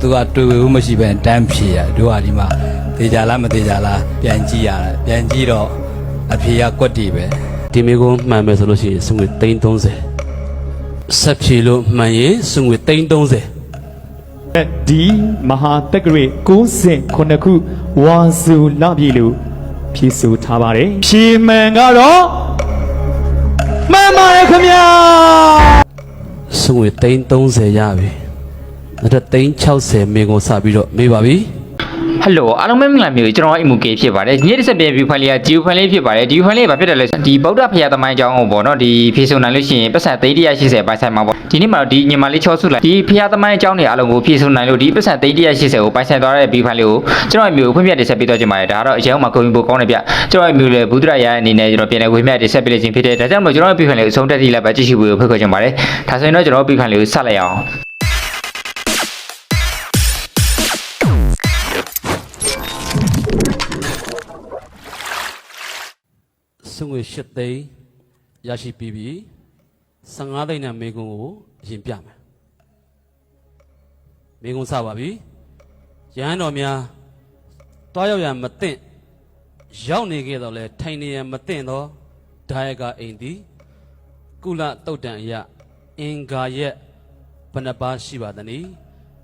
သူကတွေ့ဝေဘူးမရှိပဲတန်းဖြေရတို့ဟာဒီမှာသေချာလားမသေချာလားပြန်ကြည့်ရတယ်ပြန်ကြည့်တော့အဖြေကကွက်တီပဲဒီမေကုန်းမှန်မယ်ဆိုလို့ရှိရင်စုငွေ330ဆက်ဖြေလို့မှန်ရင်စုငွေ330ဒီမဟာတက္ကရာ69ခုဝါစုလပြီလို့ဖြည့်ဆိုထားပါတယ်ဖြေမှန်ကတော့မှန်ပါတယ်ခင်ဗျာစုငွေ330ရပြီ နောက်တော့360မေကုန်းစပြီးတော့မေးပါပြီဟယ်လိုအားလုံးပဲမင်္ဂလာမျိုးကျွန်တော်အိမ်မူကေဖြစ်ပါတယ်ဒီနေ့တစ်ဆက်ပြန် view file လေးက geo file လေးဖြစ်ပါတယ်ဒီ file လေးကဘာဖြစ်တယ်လဲဒီဗုဒ္ဓဖရာသမိုင်းအကြောင်းကိုပေါ့နော်ဒီ Facebook နိုင်လို့ရှိရင်ပတ်စံ380ပိုင်ဆိုင်မှာပေါ့ဒီနေ့မှာတော့ဒီညီမလေးချောစုလိုက်ဒီဖရာသမိုင်းအကြောင်းတွေအားလုံးကို Facebook နိုင်လို့ဒီပတ်စံ380ကိုပိုင်ဆိုင်သွားတဲ့ view file လေးကိုကျွန်တော်အမျိုးဖွင့်ပြတင်ဆက်ပေးတော့ချင်ပါတယ်ဒါကတော့အရင်ကမှကုန်ပြီပိုကောင်းနေပြကျွန်တော်အမျိုးလည်းဘုဒ္ဓရာရအနေနဲ့ကျွန်တော်ပြန်လည်ဝေမျှတင်ဆက်ပေးလိမ့်ခြင်းဖြစ်တယ်ဒါကြောင့်မို့ကျွန်တော် view file လေးကိုအဆုံးတက်ထိလိုက်ပါကြည့်ရှုဖို့ဖိတ်ခေါ်ချင်ပါတယ်ဒါဆိုရင်တော့ကျွန်တော် view file လေးကိုဆက်လိုက်အောင် စုငွေ8သိန်းရရှိပြီးပြီ15သိန်းနဲ့မေကုန်းကိုအရင်ပြမယ်မေကုန်းစပါပြီရဟန်းတော်များတွားရောက်ရန်မသိင့်ရောက်နေခဲ့တော့လဲထိုင်နေရန်မသိင့်သောဒါယကအိမ်သည်ကုလတုတ်တန်အရအင်္ဂါရက်ဘယ်နှပါးရှိပါသနည်း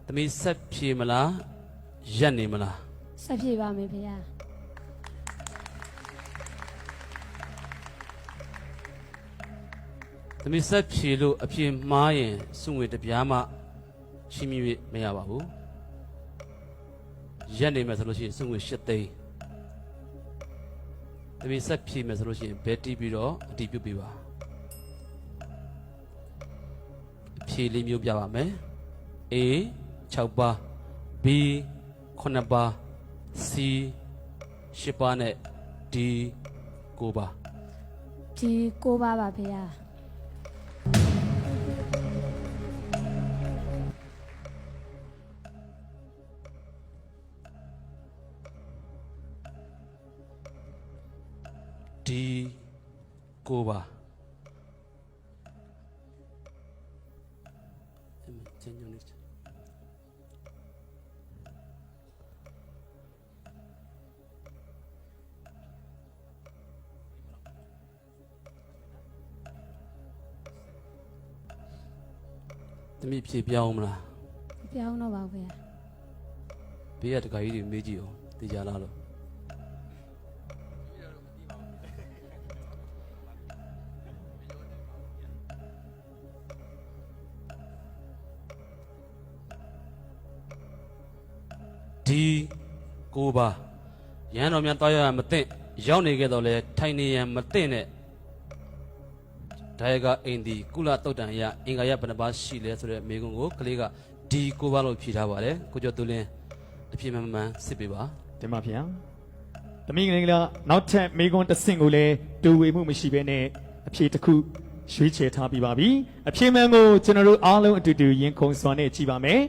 သမီးဆက်ဖြေမလားရက်နေမလားဆက်ပြေပါမယ်ဖေဟာ သမီးဆက်ဖြေလို့အပြေမှားရင်စုငွေတစ်ပြားမှရှိမိမရပါဘူးရက်နေမယ်ဆိုလို့ရှိရင်စုငွေ၈သိန်းသမီးဆက်ဖြေမယ်ဆိုလို့ရှိရင်ဘယ်တီးပြီးတော့အတီးပြုတ်ပေးပါအဖြေလေးမျိုးပြပါမယ် A 6ပါး B 9ပါး C 10ပါးနဲ့ D 9ပါးဒီကိုပါပါဖေ ဟာဒီကိုပါအဲ့မှာကျန်ညုံနေချာတမိဖြေပြောင်းမလားမပြောင်းတော့ပါဘူးဖေဟာဘေးကတခါကြီးတွေမေးကြည့်အောင်သိကြလားလို့ ဒီကိုပါရဟန်းတော်များတောက်ရရမသိင့်ရောက်နေခဲ့တော့လဲထိုင်နေရန်မသိင့်နဲ့ဒါယကအိမ်ဒီကုလတုတ်တန်ရအင်္ဂါရဘယ်နှပါရှိလဲဆိုတဲ့မိကုံကိုကလေးကဒီကိုပါလို့ဖြေထားပါတယ်ကိုကျော်သူလင်းအပြည့်မှန်မှန်စစ်ပေးပါတင်ပါဗျာသမီးကလေးကနောက်ထပ်မေကွန်းတစ်ဆင့်ကိုလည်းတူဝေမှုမရှိဘဲနဲ့အဖြေတစ်ခုရွေးချယ်ထားပြီးပါပြီအဖြေမှန်ကိုကျွန်တော်တို့အားလုံးအတူတူရင်ခုန်စွာနဲ့ကြည့်ပါမယ်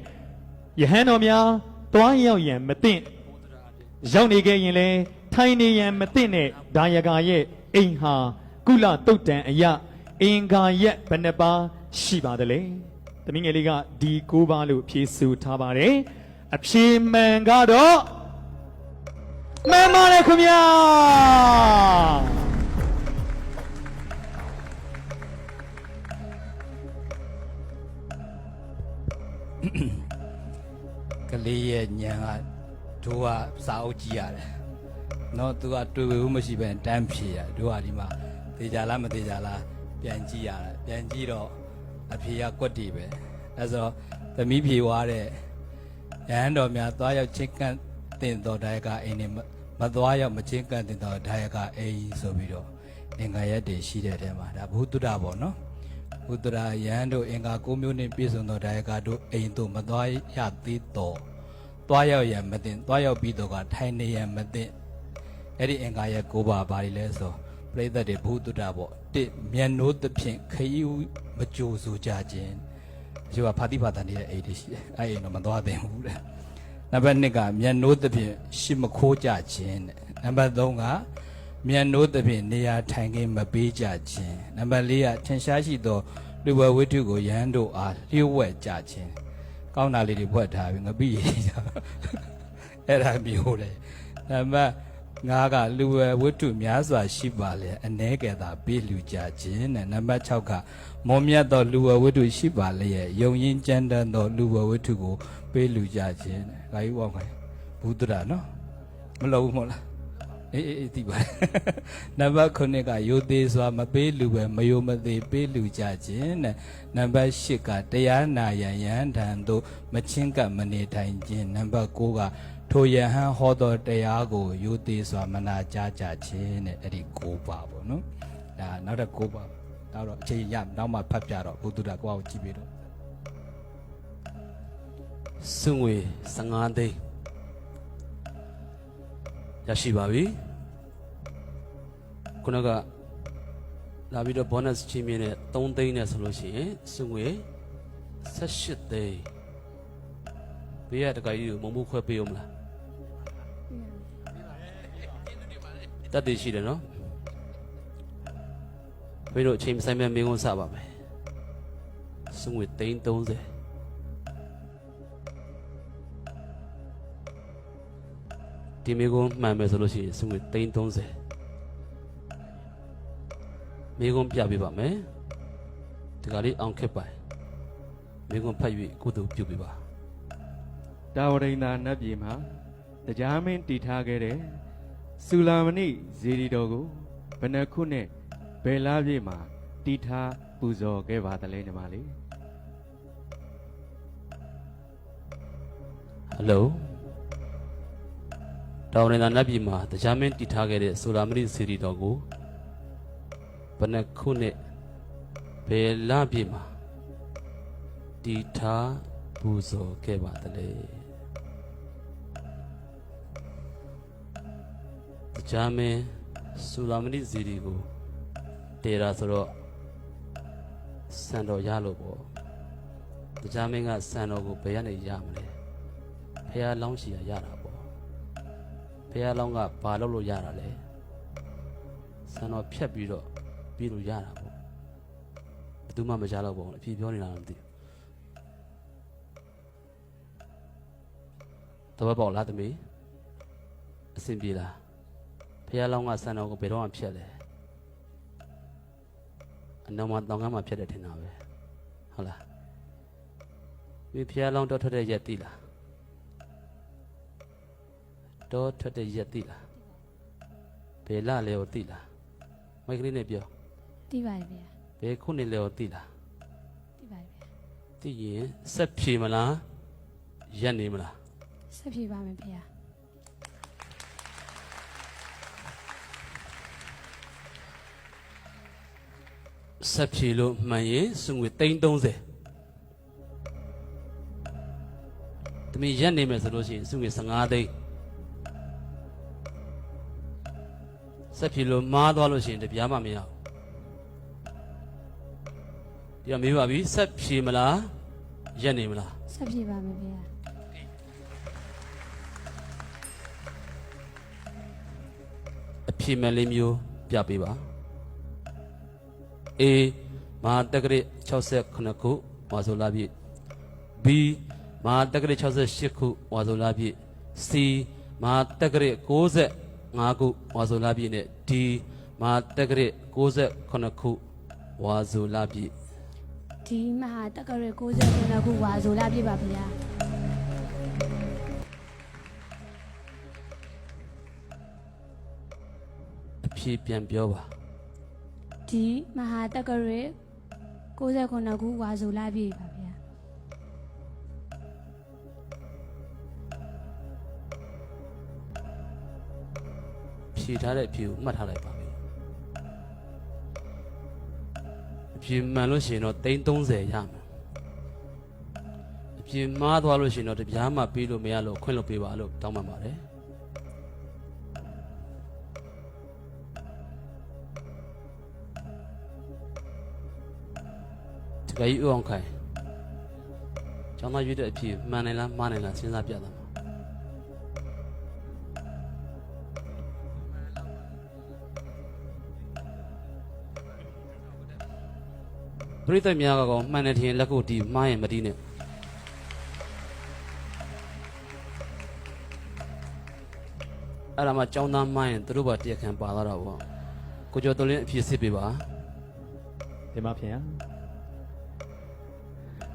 ယဟန်တော်များ တွားရောက်ရန်မသိင့်ရောက်နေခဲ့ရင်လဲထိုင်နေရန်မသိင့်နဲ့ဒါယကာရဲ့အိမ်ဟာကုလတုတ်တန်အယအင်္ဂါရက်ဘယ်နှပါရှိပါသလဲသမီးငယ်လေးကဒီကိုးပါလို့ဖြေဆိုထားပါတယ်အဖြေမှန်ကတော့မှန်ပါတယ်ခင်ဗျာ ကလေးရဲ့ညံကတို့ကစာအုပ်ကြည့်ရတယ်နော်သူကတွေ့ဝေဘူးမရှိပဲတန်းဖြေရတို့ဟာဒီမှာသေချာလားမသေချာလားပြန်ကြည့်ရတယ်ပြန်ကြည့်တော့အဖြေကကွက်တီပဲအဲဆိုသမီးဖြေသွားတဲ့ရဟန်းတော်များသွားရောက်ချင်းကန့်တင်တော်ဒါယကအိမ်နေမမသွားရောက်မချင်းကန့်တင်တော်ဒါယကအိမ်ဆိုပြီးတော့အင်္ဂါရက်တွေရှိတဲ့တဲမှာဒါဘုသူဒ္ဓပေါ့နော် ဘုဒ္ဓရာယဟန်တို့အင်္ဂါ၉မျိုးနှင့်ပြည့်စုံသောဒါယကတို့အိမ်သို့မသွားရသေးတော့သွားရောက်ရန်မသိသွားရောက်ပြီးတော့ကထိုင်နေရန်မသိအဲ့ဒီအင်္ဂါရဲ့၉ပါးဘာတွေလဲဆိုပြိဿတ်တွေဘုဒ္ဓဘောတစ်မျက်နှိုးသဖြင့်ခရီးမကြိုဆိုကြခြင်းဒီကဖာတိဖာတန်နေတဲ့အိမ်တွေရှိတယ်အဲ့အိမ်တော့မသွားသင့်ဘူးတဲ့နံပါတ်2ကမျက်နှိုးသဖြင့်ရှစ်မခိုးကြခြင်းတဲ့နံပါတ်3က မျက်နှိုးသဖြင့်နေရာထိုင်ခင်းမပေးကြခြင်းနံပါတ်4ကထင်ရှားရှိသောလူဝဝိတ္ထုကိုယဟန်တို့အားလျှို့ဝှက်ကြခြင်းကောင်းတာလေးတွေဖွက်ထားပြီးငပိရည်ကြောင့်အဲ့ဒါမျိုးလေနံပါတ်5ကလူဝဲဝတ္ထုများစွာရှိပါလေအ ਨੇ ကယ်သာပေးလူကြခြင်းတဲ့နံပါတ်6ကမောမြတ်သောလူဝဲဝတ္ထုရှိပါလေယုံရင်ကြမ်းတမ်းသောလူဝဲဝတ္ထုကိုပေးလူကြခြင်းတဲ့ဂါယီဝေါခိုင်ဘုဒ္ဓရာနော်မလို့ဘူးမဟုတ်လား အေးအေးအေးသိပါတယ်နံပါတ်9ကယိုသေးစွာမပေးလူပဲမယိုမသေးပေးလူကြခြင်းတဲ့နံပါတ်10ကတရားနာယံယဟန်ထံသို့မချင်းကပ်မနေထိုင်ခြင်းနံပါတ်9ကထိုယဟန်ဟောသောတရားကိုယိုသေးစွာမနာကြားကြခြင်းတဲ့အဲ့ဒီ9ပါပေါ့နော်ဒါနောက်တစ်9ပါနောက်တော့အချိန်ရနောက်မှဖတ်ပြတော့ဘုသူတ္တကိုယ့်ကိုကြည့်ပြီးတော့စွငွေ15သိန်း ရရှိပါပြီခုနကလာပြီးတော့ bonus ချင်းမြင့်နဲ့3သိန်းနဲ့ဆိုလို့ရှိရင်စွငွေ18သိန်းဘေးရတကကြီးကိုမုံမှုခွဲပေးအောင်မလားတတ်သိရှိတယ်နော်ဘေးတို့အချိန်မဆိုင်မဲ့မင်းကုန်းစပါမယ်စွငွေသိန်း30 ဒီမိကုန်းမှန်မယ်ဆိုလို့ရှိရင်စငွေ330မိကုန်းပြပေးပါမယ်ဒီကလေးအောင်ခက်ပိုင်မိကုန်းဖတ်၍ကုသိုလ်ပြုပေးပါတာဝရိန္ဒာနတ်ပြည်မှာတရားမင်းတည်ထားခဲ့တဲ့စူလာမဏိဇေဒီတော်ကိုဘယ်နှခုနဲ့ဘယ်လားပြည်မှာတည်ထားပူဇော်ခဲ့ပါသလဲညီမလေးဟယ်လို တောင်နေတာနတ်ပြည်မှာတရားမင်းတည်ထားခဲ့တဲ့ဆိုလာမရိစီရီတော်ကိုဘယ်နှခုနဲ့ဘယ်လပြည့်မှာတည်ထားပူဇော်ခဲ့ပါသလဲတရားမင်းဆိုလာမရိစီရီကိုတည်တာဆိုတော့စံတော်ရလို့ပေါ့တရားမင်းကစံတော်ကိုဘယ်ကနေရမလဲဖះလောင်းရှိရရတာ ပေါ့ဖះလောင်းကဘာလုပ်လို့ရတာလဲဆန်တော်ဖြတ်ပြီးတော့ပြီးလို့ရတာပေါ့ဘယ်သူမှမကြားတော့ဘူးအဖြေပြောနေတာတော့မသိဘူးတော့ပေါ့လားသမီးအဆင်ပြေလားဖះလောင်းကဆန်တော်ကိုဘယ်တော့မှဖြတ်လဲအနောက်မှာတောင်ကမ်းမှာဖြတ်တယ်ထင်တာပဲဟုတ်လားဒီဖះလောင်းတော့ထွက်တဲ့ရက်သိလား တော့ထွက်တဲ့ရက်သိလားဘယ်လလဲကိုသိလားမိုက်ကလေးနဲ့ပြောတိပါတယ်ဗျာဘယ်ခုနှစ်လဲကိုသိလားတိပါတယ်ဗျာသိရင်ဆက်ဖြေမလားရက်နေမလားဆက်ပြေပါမယ်ဗျာဆက်ဖြေလို့မှန်ရင်စုငွေ330တမီရက်နေမယ်ဆိုလို့ရှိရင်စုငွေ15သိန်း ဆက်ဖြေလို့မားသွားလို့ရှိရင်တပြားမှမရဘူးဒီကမေးပါပြီဆက်ဖြေမလားရက်နေမလားဆက်ပြေပါမယ်ဗျာအဖြစ်မဲ့လေးမျိုးပြပေးပါ A မဟာတက္ကရာ68ခုဝါဆိုလာပြည့် B မဟာတက္ကရာ68ခုဝါဆိုလာပြည့် C မဟာတက္ကရာ 95ခုဝါဆိုလာပြည့်နဲ့ D မဟာတက္ကရာ68ခုဝါဆိုလာပြည့်ဒီမဟာတက္ကရာ69ခုဝါဆိုလာပြပါဗျာအဖြစ်ပြန်ပြောပါဒီမဟာတက္ကရာ69ခုဝါဆိုလာပြပါ ထားတဲ့အဖြေကိုမှတ်ထားလိုက်ပါပြီအဖြေမှန်လို့ရှိရင်တော့330ရမယ်အဖြေမှားသွားလို့ရှိရင်တော့တပြားမှပြီးလို့မရလို့ခွင့်လွှတ်ပေးပါလို့တောင်းပန်ပါတယ်ဒီကကြီးဦးအောင်ခိုင်ကျောင်းသားရွေးတဲ့အဖြေမှန်တယ်လားမှားတယ်လားစဉ်းစားပြတာ ပရိသတ်များကကောင်မှန်တယ်ထင်လက်ကိုတီးမှားရင်မတီးနဲ့အဲ့ဒါမှចောင်းသားမှရင်သူတို့ပါတရားခံပါလာတော့ဗောကိုကျော်သွလင်းအဖြစ်စစ်ပေးပါဒီမှာဖေရ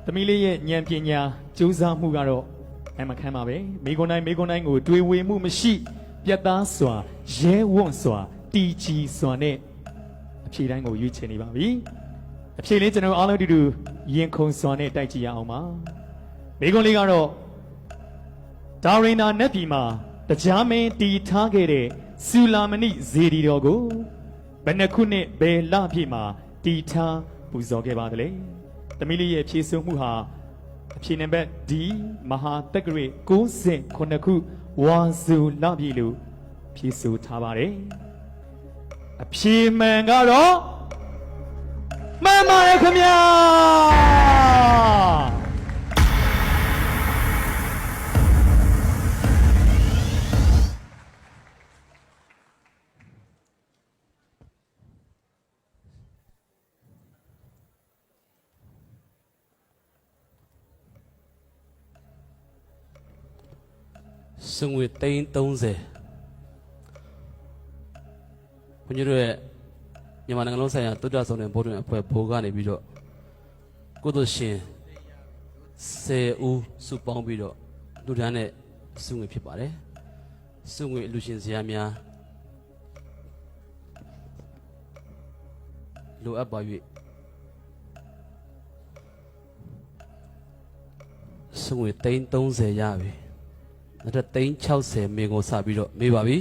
သမီးလေးရဲ့ဉာဏ်ပညာကြိုးစားမှုကတော့အမှန်ခံပါပဲမိဂွန်တိုင်းမိဂွန်တိုင်းကိုတွေးဝေမှုမရှိပြတ်သားစွာရဲဝံ့စွာတီချီစွာနဲ့အဖြေတိုင်းကိုရွေးချယ်နေပါပြီ အဖြေလေးကျွန်တော်အားလုံးအတူတူရင်ခုန်စွာနဲ့တိုက်ကြည့်ရအောင်ပါမိကွန်လေးကတော့ဒါရိနာနတ်ပြည်မှာတရားမင်းတီထားခဲ့တဲ့ဆူလာမဏိဇေဒီတော်ကိုဘယ်နှစ်ခုနှစ်ဘယ်လပြည့်မှာတီထားပူဇော်ခဲ့ပါသလဲ။သမီးလေးရဲ့ဖြည့်ဆို့မှုဟာအဖြေနံပါတ် D မဟာတက္ကရာ69ခုဝါစုလပြည့်လို့ဖြည့်ဆို့ထားပါတယ်။အဖြေမှန်ကတော့ မှန်ပါတယ်ခင်ဗျာ။စငွေသိန်း30ဘုန်းကြီးတို့ရဲ့ မြန်မာနိုင်ငံလုံးဆိုင်ရာတုဒ္ဒဆောင်တဲ့ဘုဒ္ဓံအဖွဲ့ဘိုးကနေပြီးတော့ကုသိုလ်ရှင်10ဦးစုပေါင်းပြီးတော့လူဒန်းတဲ့စငွေဖြစ်ပါတယ်စငွေလူရှင်ဇာများလိုအပ်ပါ၍စငွေသိန်း30ရပြီနောက်ထပ်သိန်း60မင်းကိုစပြီးတော့မေးပါပြီ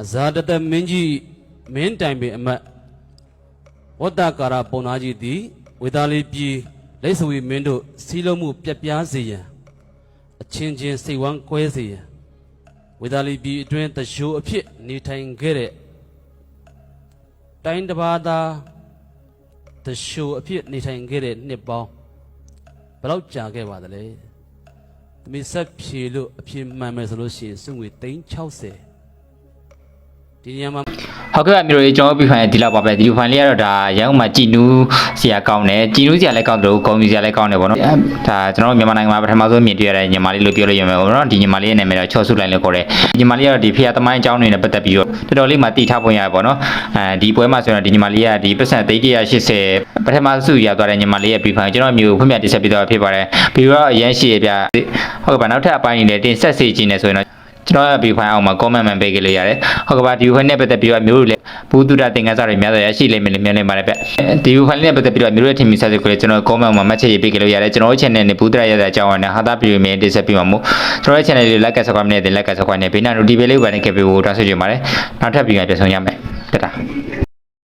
အဇာတတမင်းကြီးမင်းတိုင်ပင်အမတ်ဝတ္တကာရပုံနာကြီးသည်ဝေသာလီပြည်လက်ဆွေမင်းတို့စီးလုံးမှုပြက်ပြားစေရန်အချင်းချင်းစိတ်ဝမ်းကွဲစေရန်ဝေသာလီပြည်အတွင်းတရှိုးအဖြစ်နေထိုင်ခဲ့တဲ့တိုင်းတစ်ပါးသားတရှိုးအဖြစ်နေထိုင်ခဲ့တဲ့နှစ်ပေါင်းဘယ်လောက်ကြာခဲ့ပါသလဲသမီးဆက်ဖြေလို့အဖြေမှန်မယ်ဆိုလို့ရှိရင်စုငွေ360 ဒီနေရာမှာဟုတ်ကဲ့ပါမျိုးလေးကျွန်တော်ပြဖိုင်ဒီလောက်ပါပဲဒီဖိုင်လေးကတော့ဒါရန်ကုန်မှာကြည်နူးစရာကောင်းတယ်ကြည်နူးစရာလည်းကောင်းတယ်လို့ကောင်းစရာလည်းကောင်းတယ်ပေါ့နော်ဒါကျွန်တော်တို့မြန်မာနိုင်ငံမှာပထမဆုံးမြင်တွေ့ရတဲ့ညီမလေးလို့ပြောလို့ရမယ်ပေါ့နော်ဒီညီမလေးရဲ့နာမည်တော့ချော့ဆုလိုက်လို့ခေါ်တယ်ညီမလေးကတော့ဒီဖေရသမိုင်းအကြောင်းတွေနဲ့ပတ်သက်ပြီးတော့တော်တော်လေးမှတည်ထားပုံရတယ်ပေါ့နော်အဲဒီပွဲမှာဆိုတော့ဒီညီမလေးကဒီပတ်စံသိန်း180ပထမဆုရသွားတဲ့ညီမလေးရဲ့ပြဖိုင်ကျွန်တော်မျိုးဖွင့်ပြတင်ဆက်ပြီးတော့ဖြစ်ပါတယ်ပြီးတော့အရန်ရှိရပြဟုတ်ကဲ့ပါနောက်ထပ်အပိုင်းတွေလည်းတင်ဆက်စေချင်နေဆိုရင်တော့ ကျွန်တော်ရဲ့ view file အောက်မှာ comment မှန်ပေးခဲ့လို့ရတယ်။ဟုတ်ကဲ့ပါဒီ view file နဲ့ပတ်သက်ပြီးတော့မျိုးတို့လည်းဘူးတုဒသင်္ကန်းစာတွေများစွာရရှိလိမ့်မယ်လို့မျှော်လင့်ပါတယ်ဗျ။ဒီ view file နဲ့ပတ်သက်ပြီးတော့မျိုးတို့ရဲ့ထင်မြင်ဆက်စကိုလည်းကျွန်တော် comment မှာမှတ်ချက်ရေးပေးခဲ့လို့ရတယ်။ကျွန်တော်ရဲ့ channel နဲ့ဘူးတုရရတဲ့အကြောင်းအရာနဲ့ဟာတာ view မြင်တင်ဆက်ပြီးမှာမို့ကျွန်တော်ရဲ့ channel လေး like ဆက် subscribe နဲ့ like subscribe နဲ့ဘေးနာ notification လေးကိုပါနေခဲ့ပြီးတော့တောင်းဆိုချင်ပါတယ်။နောက်ထပ် view မှာပြန်ဆောင်ရမယ်။တတာ။